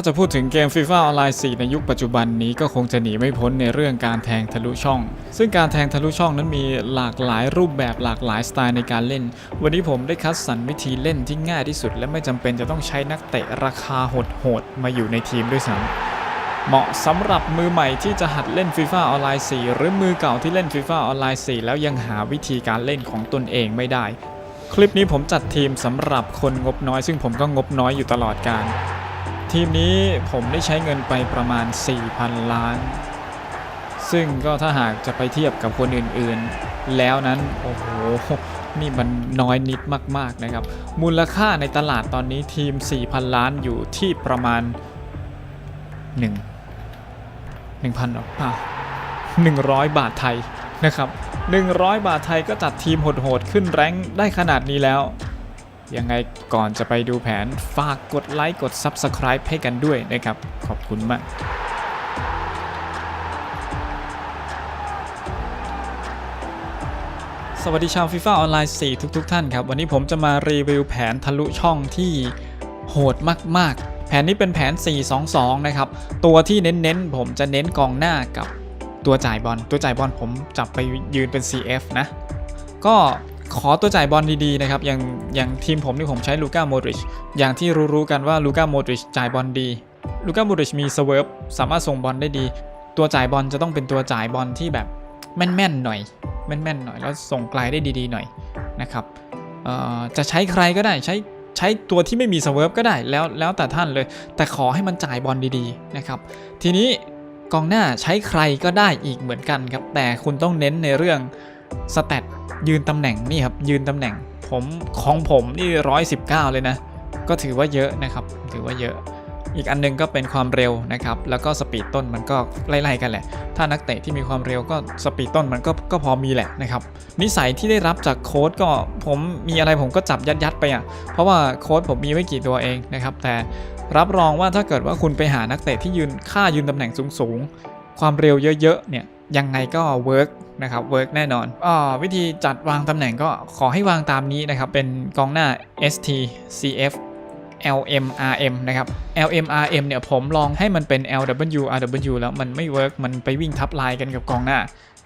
าจะพูดถึงเกม FIFA ออนไลน์ 4 ในยุคปัจจุบันนี้ก็คงจะหนีไม่พ้นในเรื่องการแทงทะลุช่อง ซึ่งการแทงทะลุช่องนั้นมีหลากหลายรูปแบบหลากหลายสไตล์ในการเล่น วันนี้ผมได้คัดสรรวิธีเล่นที่ง่ายที่สุด และไม่จำเป็นจะต้องใช้นักเตะราคาโหดๆมาอยู่ในทีมด้วยซ้ำเหมาะสำหรับมือใหม่ที่จะหัดเล่น FIFA ออนไลน์ 4 หรือมือเก่าที่เล่น FIFA ออนไลน์ 4 แล้วยังหาวิธีการเล่นของตนเองไม่ได้ คลิปนี้ผมจัดทีมสำหรับคนงบน้อย ซึ่งผมก็งบน้อยอยู่ตลอดการ ทีมนี้ผมได้ใช้เงินไปประมาณ 4,000 ล้าน ซึ่งก็ถ้าหากจะไปเทียบกับคนอื่นๆ แล้วนั้น โอ้โห นี่มันน้อยนิดมากๆนะครับ มูลค่าในตลาดตอนนี้ทีม 4,000 ล้านอยู่ที่ประมาณ 1 1,000หรออะ100 บาทไทยนะครับ 100 บาทไทยก็จัดทีมโหดๆ ขึ้นแรงได้ขนาดนี้แล้ว ยังไงก่อนจะไปดูแผนฝากกดไลค์กด Subscribe ให้กันด้วยนะครับ ขอบคุณมากสวัสดีชาว FIFA ออนไลน์4ทุกๆทท่านครับ วันนี้ผมจะมารีวิวแผนทะลุช่องที่โหดมาก ๆ แผนนี้เป็นแผน 4-2-2 นะครับ ตัวที่เน้น ๆ ผมจะเน้นกองหน้ากับตัวจ่ายบอลตัวจ่ายบอลผมจับไปยืนเป็น CF นะ ก็ ขอตัวจ่ายบอลดีๆนะครับอย่างอย่างทีมผมนี่ผมใช้ลูก้าโมดริชอย่างที่รู้ๆกันว่าลูก้าโมดริชจ่ายบอลดีลูก้าโมดริชมีสเวิร์ฟสามารถส่งบอลได้ดี ตัวจ่ายบอลจะต้องเป็นตัวจ่ายบอลที่แบบแม่นๆหน่อยแม่นๆหน่อยแล้วส่งไกลได้ดีๆหน่อยนะครับจะใช้ใครก็ได้ใช้ใช้ตัวที่ไม่มีสเวิร์ฟก็ได้แล้วแล้วแต่ท่านเลย แต่ขอให้มันจ่ายบอลดีๆนะครับ ทีนี้กองหน้าใช้ใครก็ได้อีกเหมือนกันครับแต่คุณต้องเน้นในเรื่อง สแตทยืนตำแหน่งนี่ครับยืนตำแหน่งผมของผมนี่ร้อยสิบเก้าเลยนะ ก็ถือว่าเยอะนะครับ ถือว่าเยอะ อีกอันหนึงก็เป็นความเร็วนะครับ แล้วก็สปีดต้นมันก็ไล่ๆกันแหละ ถ้านักเตะที่มีความเร็วก็สปีดต้นมันก็ก็พอมีแหละนะครับ นิสัยที่ได้รับจากโค้ดก็ผมมีอะไรผมก็จับยัดๆไปอะ เพราะว่าโค้ดผมมีไม่กี่ตัวเองนะครับ แต่รับรองว่าถ้าเกิดว่าคุณไปหานักเตะที่ยืนค่ายืนตำแหน่งสูงๆ ความเร็วเยอะๆ เนี่ย ยังไงก็เวิร์ก นะครับเวิร์กแน่นอนอวิธีจัดวางตำแหน่งก็ขอให้วางตามนี้นะครับ เป็นกองหน้า ST CF LMRM นะครับ LMRM เนี่ยผมลองให้มันเป็น LW RW แล้วมันไม่เวิร์กมันไปวิ่งทับลายกันกับกองหน้า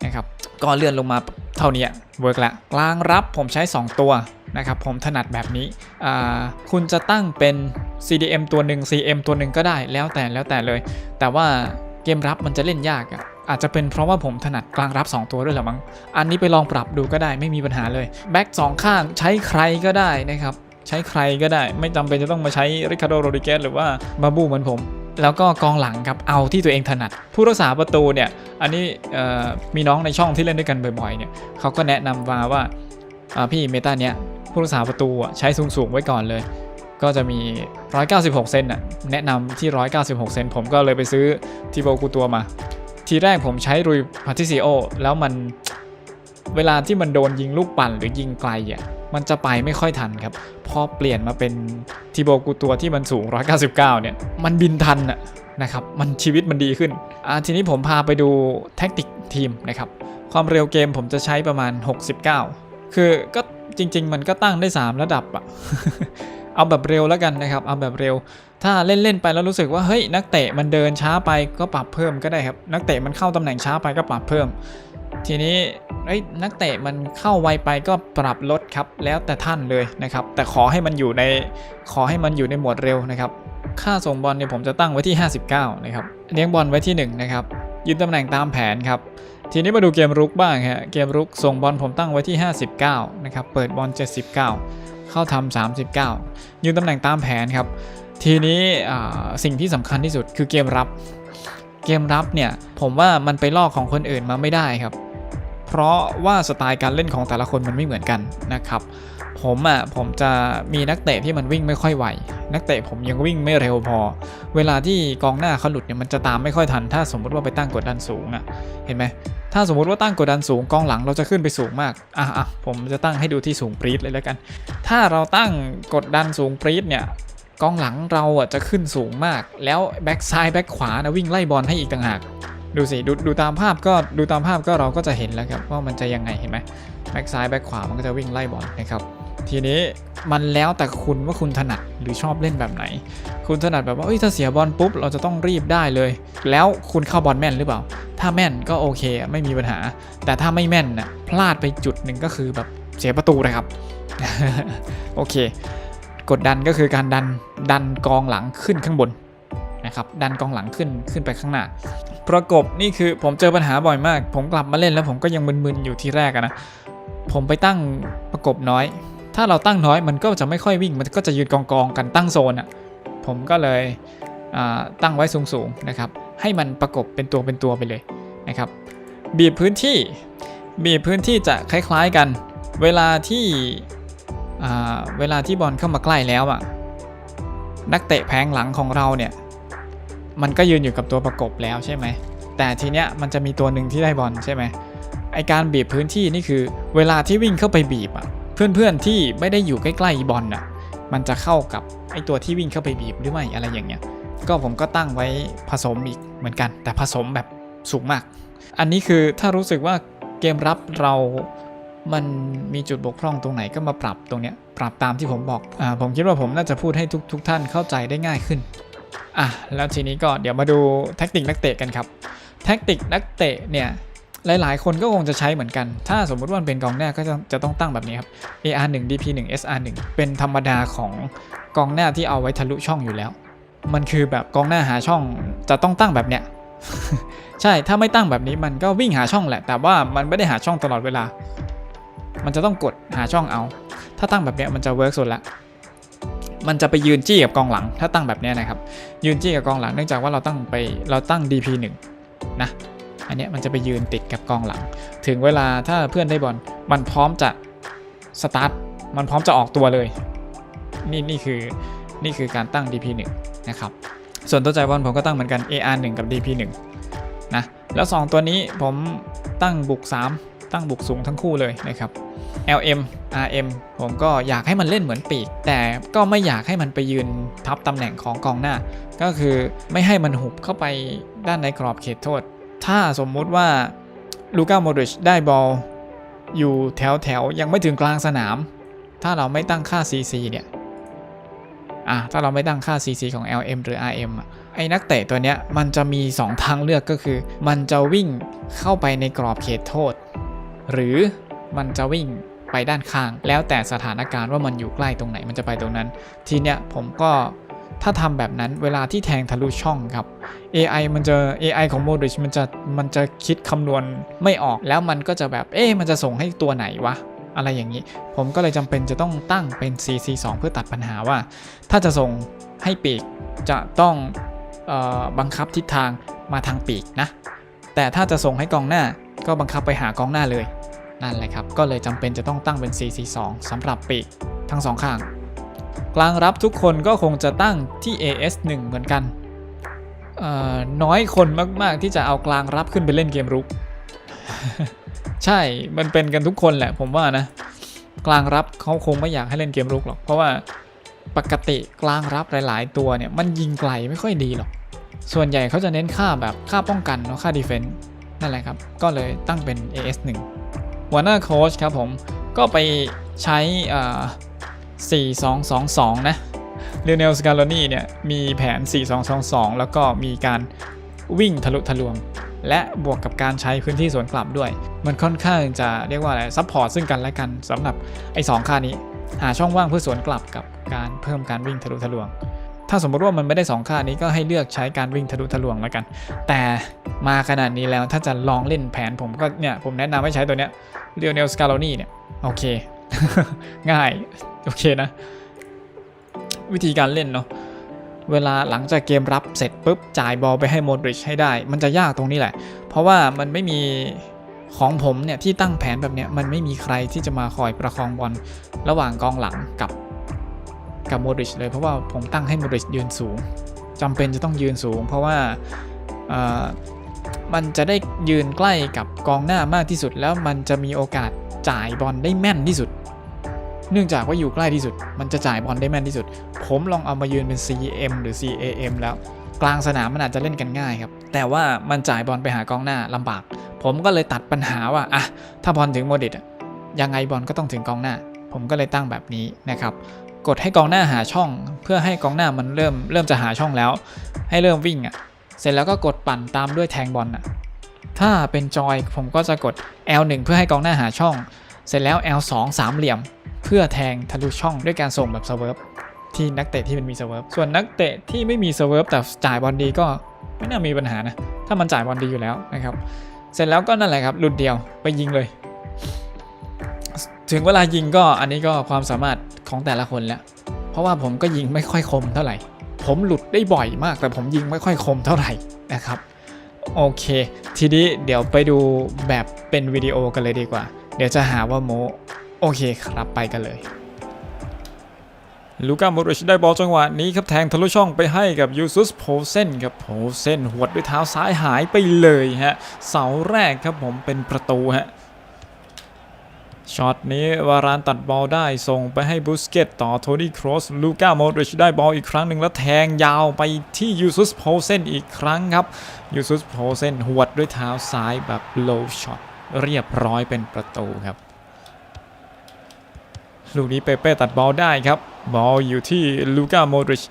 นะครับก็เลื่อนลงมาเท่านี้เวิร์กละกลางรับผมใช้ 2 ตัวนะครับผมถนัดแบบนี้ คุณจะตั้งเป็น CDM ตัวหนึ่ง CM ตัวหนึ่งก็ได้แล้วแต่แล้วแต่เลย แต่ว่าเกมรับมันจะเล่นยากอะ อาจจะเป็นเพราะว่าผมถนัดกลางรับ 2 ตัวด้วยแหละมั้ง อันนี้ไปลองปรับดูก็ได้ไม่มีปัญหาเลยแบ็กสองข้างใช้ใครก็ได้นะครับ ใช้ใครก็ได้ ไม่จำเป็นจะต้องมาใช้ริคาร์โดโรดิเกสหรือว่าบาบูเหมือนผม แล้วก็กองหลังครับเอาที่ตัวเองถนัด ผู้รักษาประตูเนี่ยอันนี้มีน้องในช่องที่เล่นด้วยกันบ่อยๆเนี่ยเขาก็แนะนำมาว่าพี่เมตาเนี้ยผู้รักษาประตูใช้สูงๆไว้ก่อนเลยก็จะมี 196 เซนน่ะ แนะนำที่ 196 เซน ผมก็เลยไปซื้อทีโบกูตัวมา ทีแรกผมใช้รุยพาทิซิโอแล้วมันเวลาที่มันโดนยิงลูกปั่นหรือยิงไกลอะมันจะไปไม่ค่อยทันครับ พอเปลี่ยนมาเป็นทีโบกูตัวที่มันสูง 199 เนี่ย มันบินทันอะนะครับ มันชีวิตมันดีขึ้น อ่าทีนี้ผมพาไปดูแท็กติกทีมนะครับ ความเร็วเกมผมจะใช้ประมาณ 69 คือก็จริง ๆ มันก็ตั้งได้ 3 ระดับอะเอาแบบเร็วแล้วกันนะครับ เอาแบบเร็ว ถ้าเล่นๆไปแล้วรู้สึกว่าเฮ้ยนักเตะมันเดินช้าไปก็ปรับเพิ่มก็ได้ครับ นักเตะมันเข้าตำแหน่งช้าไปก็ปรับเพิ่ม ทีนี้เอ้ยนักเตะมันเข้าไวไปก็ปรับลดครับ แล้วแต่ท่านเลยนะครับ แต่ขอให้มันอยู่ในขอให้มันอยู่ในหมวดเร็วนะครับ ค่าส่งบอลเนี่ยผมจะตั้งไว้ที่ 59 นะครับเลี้ยงบอลไว้ที่ 1 นะครับยืนตำแหน่งตามแผนครับทีนี้มาดูเกมรุกบ้างฮะเกมรุกส่งบอลผมตั้งไว้ที่ 59 นะครับ เปิดบอล 79 เข้าทำ39 ยืนตำแหน่งตามแผนครับ ทีนี้สิ่งที่สำคัญที่สุดคือเกมรับ เกมรับเนี่ยผมว่ามันไปลอกของคนอื่นมาไม่ได้ครับ เพราะว่าสไตล์การเล่นของแต่ละคนมันไม่เหมือนกันนะครับ ผมอะผมจะมีนักเตะที่มันวิ่งไม่ค่อยไหว นักเตะผมยังวิ่งไม่เร็วพอ เวลาที่กองหน้าเขาหลุดเนี่ยมันจะตามไม่ค่อยทัน ถ้าสมมุติว่าไปตั้งกดดันสูงอะเห็นไหมถ้าสมมติว่าตั้งกดดันสูงกองหลังเราจะขึ้นไปสูงมาก อะอะผมจะตั้งให้ดูที่สูงปรี๊ดเลยแล้วกัน ถ้าเราตั้งกดดันสูงปรี๊ดเนี่ย กองหลังเราอะจะขึ้นสูงมาก แล้วแบ็กซ้ายแบ็กขวานะวิ่งไล่บอลให้อีกต่างหาก ดูสิดูดูตามภาพก็ดูตามภาพก็เราก็จะเห็นแล้วครับว่ามันจะยังไงเห็นไหมแบ็กซ้ายแบ็กขวามันก็จะวิ่งไล่บอลนะครับทีนี้มันแล้วแต่คุณว่าคุณถนัดหรือชอบเล่นแบบไหน คุณถนัดแบบว่าเอ้ยถ้าเสียบอลปุ๊บเราจะต้องรีบได้เลย แล้วคุณเข้าบอลแม่นหรือเปล่า ถ้าแม่นก็โอเคไม่มีปัญหา แต่ถ้าไม่แม่นน่ะพลาดไปจุดหนึ่งก็คือแบบเสียประตูนะครับ โอเค กดดันก็คือการดันดันกองหลังขึ้นข้างบนนะครับดันกองหลังขึ้นขึ้นไปข้างหน้า ประกบนี่คือผมเจอปัญหาบ่อยมาก ผมกลับมาเล่นแล้วผมก็ยังมึนๆอยู่ที่แรกนะผมไปตั้งประกบน้อย ถ้าเราตั้งน้อยมันก็จะไม่ค่อยวิ่งมันก็จะยืนกองกองกันตั้งโซนอะ่ะผมก็เลยตั้งไว้สูงๆนะครับให้มันประกบเป็นตัวเป็นตัวไปเลยนะครับบีบพื้นที่บีบพื้นที่จะคล้ายๆกัน เวลาที่ เวลาที่บอลเข้ามาใกล้แล้วอะ่ะนักเตะแผงหลังของเราเนี่ย มันก็ยืนอยู่กับตัวประกบแล้วใช่ไหม แต่ทีเนี้ยมันจะมีตัวหนึ่งที่ได้บอลใช่ไหมไอการบีบพื้นที่นี่คือ เวลาที่วิ่งเข้าไปบีบอะเพื่อนๆที่ไม่ได้อยู่ใกล้ๆบอลอะมันจะเข้ากับไอตัวที่วิ่งเข้าไปบีบหรือไม่อะไรอย่างเงี้ย ก็ผมก็ตั้งไว้ผสมอีกเหมือนกัน แต่ผสมแบบสูงมาก อันนี้คือถ้ารู้สึกว่าเกมรับเรา มันมีจุดบกพร่องตรงไหนก็มาปรับตรงเนี้ยปรับตามที่ผมบอกอ่าผมคิดว่าผมน่าจะพูดให้ทุกทุกท่านเข้าใจได้ง่ายขึ้นอะแล้วทีนี้ก็เดี๋ยวมาดูแท็กติกนักเตะกันครับ แท็กติกนักเตะเนี่ยหลายๆ คนก็คงจะใช้เหมือนกัน ถ้าสมมุติว่ามันเป็นกองหน้าก็จะจะต้องตั้งแบบนี้ครับ AR1 DP1 SR1 เป็นธรรมดาของกองหน้าที่เอาไว้ทะลุช่องอยู่แล้ว มันคือแบบกองหน้าหาช่องจะต้องตั้งแบบเนี้ย ใช่ ถ้าไม่ตั้งแบบนี้มันก็วิ่งหาช่องแหละ แต่ว่ามันไม่ได้หาช่องตลอดเวลา มันจะต้องกดหาช่องเอา ถ้าตั้งแบบเนี้ยมันจะเวิร์กสุดละมันจะไปยืนจี้กับกองหลัง ถ้าตั้งแบบเนี้ยนะครับ ยืนจี้กับกองหลังเนื่องจากว่าเราตั้งไปเราตั้ง DP1 นะอันเนี้ยมันจะไปยืนติดกับกองหลัง ถึงเวลาถ้าเพื่อนได้บอลมันพร้อมจะสตาร์ทมันพร้อมจะออกตัวเลย นี่นี่คือนี่คือการตั้ง DP1 นะครับส่วนตัวใจบอลผมก็ตั้งเหมือนกัน AR1 กับ DP1 นะแล้ว 2 ตัวนี้ผมตั้งบุก 3 ตั้งบุกสูงทั้งคู่เลยนะครับ LM RM ผมก็อยากให้มันเล่นเหมือนปีก แต่ก็ไม่อยากให้มันไปยืนทับตำแหน่งของกองหน้า ก็คือไม่ให้มันหุบเข้าไปด้านในกรอบเขตโทษ ถ้าสมมุติว่าลูก้าโมดริชได้บอลอยู่แถวแถวๆยังไม่ถึงกลางสนาม ถ้าเราไม่ตั้งค่า CC เนี่ยอะถ้าเราไม่ตั้งค่า CC ของ LM หรือ RM ไอ้นักเตะตัวเนี้ยมันจะมี 2 ทางเลือกก็คือ มันจะวิ่งเข้าไปในกรอบเขตโทษ หรือ มันจะวิ่งไปด้านข้าง แล้วแต่สถานการณ์ว่ามันอยู่ใกล้ตรงไหนมันจะไปตรงนั้น ทีเนี้ยผมก็ถ้าทำแบบนั้นเวลาที่แทงทะลุช่องครับ AI มันจะ AI ของ Modric มันจะมันจะคิดคำนวณไม่ออกแล้วมันก็จะแบบเอ๊ะมันจะส่งให้ตัวไหนวะอะไรอย่างนี้ ผมก็เลยจำเป็นจะต้องตั้งเป็น CC2 เพื่อตัดปัญหาว่า ถ้าจะส่งให้ปีกจะต้องออบังคับทิศทางมาทางปีกนะ แต่ถ้าจะส่งให้กองหน้าก็บังคับไปหากองหน้าเลย นั่นแหละครับ ก็เลยจำเป็นจะต้องตั้งเป็น CC2 สำหรับปีกทั้งสองข้าง กลางรับทุกคนก็คงจะตั้งที่ AS1 เหมือนกัน น้อยคนมากๆที่จะเอากลางรับขึ้นไปเล่นเกมรุก ใช่ มันเป็นกันทุกคนแหละผมว่านะ กลางรับเขาคงไม่อยากให้เล่นเกมรุกหรอก เพราะว่าปกติกลางรับหลาย ๆ ตัวเนี่ยมันยิงไกลไม่ค่อยดีหรอก ส่วนใหญ่เขาจะเน้นค่าแบบค่าป้องกันเนาะค่าดีเฟนต์นั่นแหละครับ ก็เลยตั้งเป็น AS1 หัวหน้าโค้ชครับผมก็ไปใช้ 4222 นะเรเนลสกาโลนี่เนี่ยมีแผน 4-2-2-2 แล้วก็มีการวิ่งทะลุทะลวง และบวกกับการใช้พื้นที่สวนกลับด้วย มันค่อนข้างจะเรียกว่าอะไรซัพพอร์ตซึ่งกันและกันสำหรับไอ้สองค่านี้ หาช่องว่างเพื่อสวนกลับกับการเพิ่มการวิ่งทะลุทะลวง ถ้าสมมติว่ามันไม่ได้สองค่านี้ก็ให้เลือกใช้การวิ่งทะลุทะลวงแล้วกัน แต่มาขนาดนี้แล้วถ้าจะลองเล่นแผนผมก็เนี่ยผมแนะนำให้ใช้ตัวเนี้ยเรียวเนลสกาโลนี่เนี่ยโอเค ง่าย โอเคนะ วิธีการเล่นเนาะเวลาหลังจากเกมรับเสร็จปุ๊บ จ่ายบอลไปให้โมดริชให้ได้ มันจะยากตรงนี้แหละ เพราะว่ามันไม่มีของผมเนี่ยที่ตั้งแผนแบบเนี้ยมันไม่มีใครที่จะมาคอยประคองบอลระหว่างกองหลังกับ กับโมดริชเลยเพราะว่าผมตั้งให้โมดริชยืนสูงจำเป็นจะต้องยืนสูง เพราะว่ามันจะได้ยืนใกล้กับกองหน้ามากที่สุด แล้วมันจะมีโอกาสจ่ายบอลได้แม่นที่สุด เนื่องจากว่าอยู่ใกล้ที่สุด มันจะจ่ายบอลได้แม่นที่สุด ผมลองเอามายืนเป็น CM หรือ CAM แล้วกลางสนามมันอาจจะเล่นกันง่ายครับ แต่ว่ามันจ่ายบอลไปหากองหน้าลำบาก ผมก็เลยตัดปัญหาว่าอะถ้าบอลถึงโมดิตยังไงบอลก็ต้องถึงกองหน้า ผมก็เลยตั้งแบบนี้นะครับ กดให้กองหน้าหาช่อง เพื่อให้กองหน้ามันเริ่มเริ่มจะหาช่องแล้ว ให้เริ่มวิ่งอะ่ะ เสร็จแล้วก็กดปั่นตามด้วยแทงบอลอะ ถ้าเป็นจอยผมก็จะกด L1 เพื่อให้กองหน้าหาช่อง เสร็จแล้ว L2 สามเหลี่ยม เพื่อแทงทะลุช่องด้วยการส่งแบบเซิร์ฟที่นักเตะที่มันมีเซิร์ฟส่วนนักเตะที่ไม่มีเซิร์ฟแต่จ่ายบอลดีก็ไม่น่ามีปัญหานะ ถ้ามันจ่ายบอลดีอยู่แล้วนะครับ เสร็จแล้วก็นั่นแหละครับหลุดเดียวไปยิงเลย ถึงเวลายิงก็อันนี้ก็ความสามารถของแต่ละคนแล้ว เพราะว่าผมก็ยิงไม่ค่อยคมเท่าไหร่ ผมหลุดได้บ่อยมาก แต่ผมยิงไม่ค่อยคมเท่าไหร่นะครับ โอเค ทีนี้เดี๋ยวไปดูแบบเป็นวิดีโอกันเลยดีกว่า เดี๋ยวจะหาว่าโมโอเคครับไปกันเลยลูก้าโมริชได้บอลจังหวะนี้ครับแทงทะลุช่องไปให้กับยูซุสโพเซนครับโพเซนหวดด้วยเท้าซ้ายหายไปเลยฮะเสาแรกครับผมเป็นประตูฮะ ช็อตนี้วารานตัดบอลได้ส่งไปให้บูสเกตต่อโทนี่ครอสลูก้าโมดริชได้บอลอีกครั้งหนึ่งแล้วแทงยาวไปที่ยูซุสโพเซนอีกครั้งครับยูซุสโพเซนหวดด้วยเท้าซ้ายแบบ low shot เรียบร้อยเป็นประตูครับ ลูกนี้เปเป้ตัดบอลได้ครับ บอลอยู่ที่ลูก้าโมดริช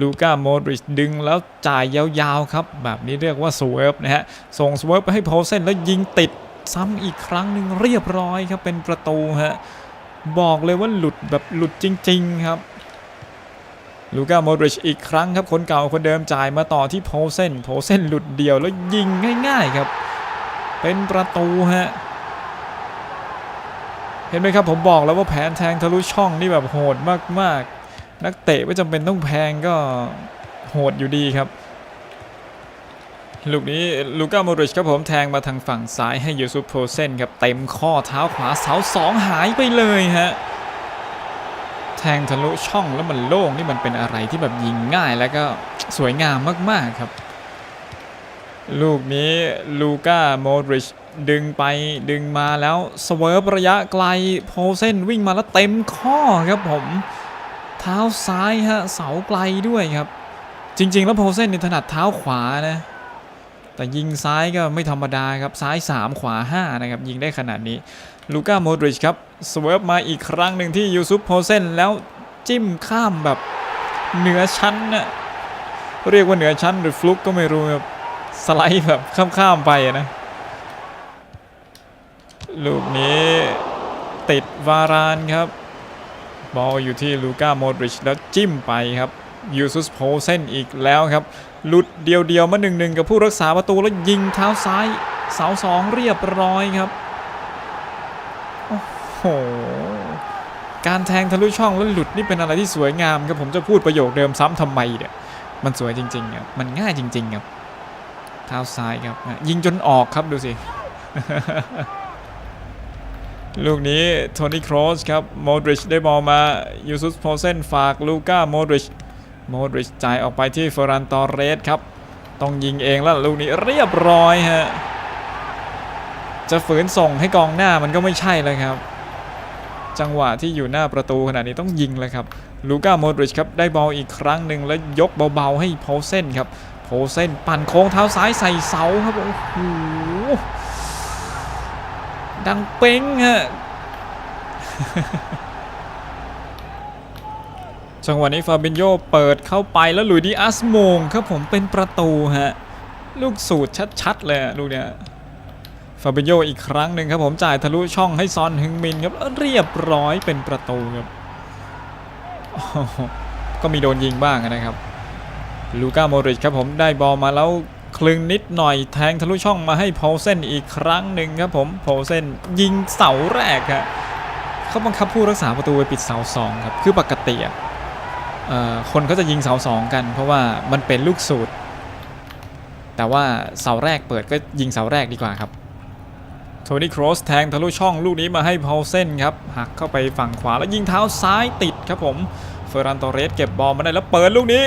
ลูก้าโมดริชดึงแล้วจ่ายยาวๆครับ แบบนี้เรียกว่าสวิร์ฟนะฮะส่งสวิร์ฟไปให้โพเซนแล้วยิงติด ซ้ำอีกครั้งหนึ่งเรียบร้อยครับเป็นประตูฮะบอกเลยว่าหลุดแบบหลุดจริง ๆ ครับลูก้าโมดริชอีกครั้งครับคนเก่าคนเดิมจ่ายมาต่อที่โพเซนโพเซนหลุดเดียวแล้วยิงง่าย ๆครับ เป็นประตูฮะเห็นไหมครับผมบอกแล้วว่าแผนแทงทะลุช่องนี่แบบโหดมากๆ นักเตะไม่จำเป็นต้องแพงก็โหดอยู่ดีครับ ลูกนี้ลูก้าโมดริชครับผมแทงมาทางฝั่งซ้ายให้ยูซุปโพเซนครับเต็มข้อเท้าขวาเสาสองหายไปเลยฮะแทงทะลุช่องแล้วมันโล่งนี่มันเป็นอะไรที่แบบยิงง่ายแล้วก็สวยงามมากๆครับ ลูกนี้ลูก้าโมดริชดึงไปดึงมาแล้วสเวิร์ฟระยะไกลโพเซนวิ่งมาแล้วเต็มข้อครับผม เท้าซ้ายฮะเสาไกลด้วยครับ จริง ๆ แล้วโพเซนนี่ถนัดเท้าขวานะ แต่ยิงซ้ายก็ไม่ธรรมดาครับ ซ้าย 3 ขวา 5 นะครับ ยิงได้ขนาดนี้ ลูก้าโมดริชครับสเวิร์ฟมาอีกครั้งหนึ่งที่ยูซุปโพเซนแล้วจิ้มข้ามแบบเหนือชั้นนะเรียกว่าเหนือชั้นหรือฟลุกก็ไม่รู้ครับสไลด์แบบข้ามๆไปนะลูกนี้ติดวารานครับ บอลอยู่ที่ลูก้าโมดริชแล้วจิ้มไปครับยูซุสโพเซนอีกแล้วครับ หลุดเดียวๆมาหนึ่งหนึ่งกับผู้รักษาประตูแล้วยิงเท้าซ้ายเสาสองเรียบร้อยครับ โอ้โห การแทงทะลุช่องแล้วหลุดนี่เป็นอะไรที่สวยงามครับผมจะพูดประโยคเดิมซ้ำทำไมเนี่ย มันสวยจริงๆครับ มันง่ายจริง ๆ ครับ เท้าซ้ายครับ ยิงจนออกครับดูสิ ลูกนี้โทนี่ครอสครับ โมดริชได้บอลมายูซุสโพเซนฝากลูก้าโมดริช โมดริชจ่ายออกไปที่เฟรันตอเรสครับ ต้องยิงเองแล้วลูกนี้เรียบร้อยฮะ จะฝืนส่งให้กองหน้ามันก็ไม่ใช่เลยครับ จังหวะที่อยู่หน้าประตูขนาดนี้ต้องยิงเลยครับ ลูก้าโมดริชครับได้บอลอีกครั้งหนึ่งแล้วยกเบาๆให้โพเซนครับ โพเซนปั่นโค้งเท้าซ้ายใส่เสาครับโอ้โหดังเป้งฮะ จังหวะนี้ฟาบินโยเปิดเข้าไปแล้วหลุยดีอาสมงครับผมเป็นประตูฮะ ลูกสูตรชัดๆเลยลูกเนี้ยฟาบินโยอีกครั้งหนึ่งครับผมจ่ายทะลุช่องให้ซอนฮึงมินครับเรียบร้อยเป็นประตูครับก็มีโดนยิงบ้างนะครับ ลูก้าโมริชครับผมได้บอลมาแล้วคลึงนิดหน่อยแทงทะลุช่องมาให้โพเซนอีกครั้งหนึ่งครับผมโพเซนยิงเสาแรกครับเขาบังคับผู้รักษาประตูไปปิดเสาสองครับคือปกติอะ คนเขาจะยิงเสาสองกัน เพราะว่ามันเป็นลูกสูตร แต่ว่าเสาแรกเปิดก็ยิงเสาแรกดีกว่าครับโทนี่ครอสแทงทะลุช่องลูกนี้มาให้พอลเซนครับหักเข้าไปฝั่งขวาแล้วยิงเท้าซ้ายติดครับผมเฟอร์รันโตเรสเก็บบอลมาได้แล้วเปิดลูกนี้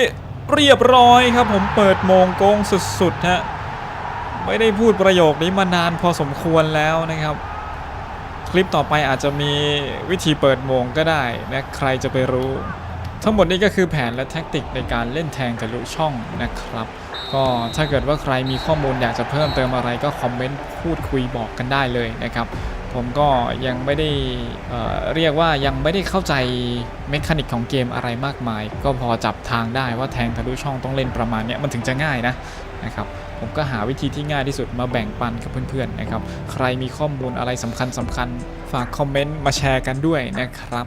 เรียบร้อยครับผมเปิดโมงโกงสุดๆฮะไม่ได้พูดประโยคนี้มานานพอสมควรแล้วนะครับ คลิปต่อไปอาจจะมีวิธีเปิดโมงก็ได้นะใครจะไปรู้ ทั้งหมดนี้ก็คือแผนและแท็กติกในการเล่นแทงทะลุช่องนะครับ ก็ถ้าเกิดว่าใครมีข้อมูลอยากจะเพิ่มเติมอะไรก็คอมเมนต์พูดคุยบอกกันได้เลยนะครับ ผมก็ยังไม่ได้เเรียกว่ายังไม่ได้เข้าใจเมคานิกของเกมอะไรมากมาย ก็พอจับทางได้ว่าแทงทะลุช่องต้องเล่นประมาณเนี้ยมันถึงจะง่ายนะนะครับผมก็หาวิธีที่ง่ายที่สุดมาแบ่งปันกับเพื่อนๆนะครับ ใครมีข้อมูลอะไรสำคัญสำคัญฝากคอมเมนต์มาแชร์กันด้วยนะครับ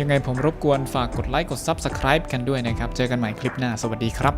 ยังไงผมรบกวนฝากกดไลค์กด Subscribe กันด้วยนะครับ เจอกันใหม่คลิปหน้า สวัสดีครับ